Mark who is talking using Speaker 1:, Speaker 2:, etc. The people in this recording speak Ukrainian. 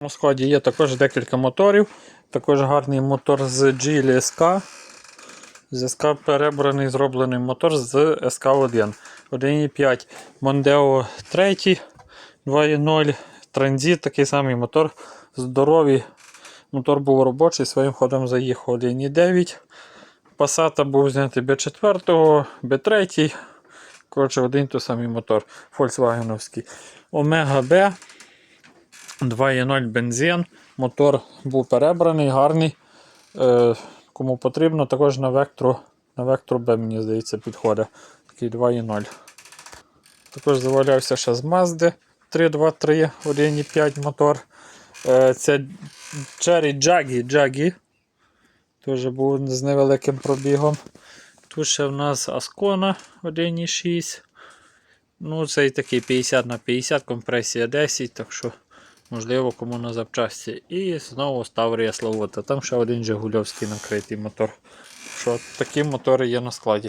Speaker 1: У складі є також декілька моторів. Також гарний мотор з Geely SK. З СК перебраний зроблений мотор з СК1. 1.5 Mondeo 3, 2.0 Транзит, такий самий мотор. Здоровий. Мотор був робочий, своїм ходом заїхав 1.9. Passat був знятий B4, B3. Коротше, один той самий мотор Volkswagenовський. Omega B 2.0 бензин. Мотор був перебраний, гарний. Е, кому потрібно, також на Vectro, на Vectro B, мені здається, підходить. Такий 2.0. Також завалявся ще з Mazda 323 1.5 мотор. Е, це Cherry Jaggy, Jaggy. Теж був з невеликим пробігом. Тут ще в нас Ascona 1.6. Ну, цей такий 50 на 50, компресія 10, так що, можливо, кому на запчасті. І знову став Славута. Там ще один Жигульовський накритий мотор. Що такі мотори є на складі.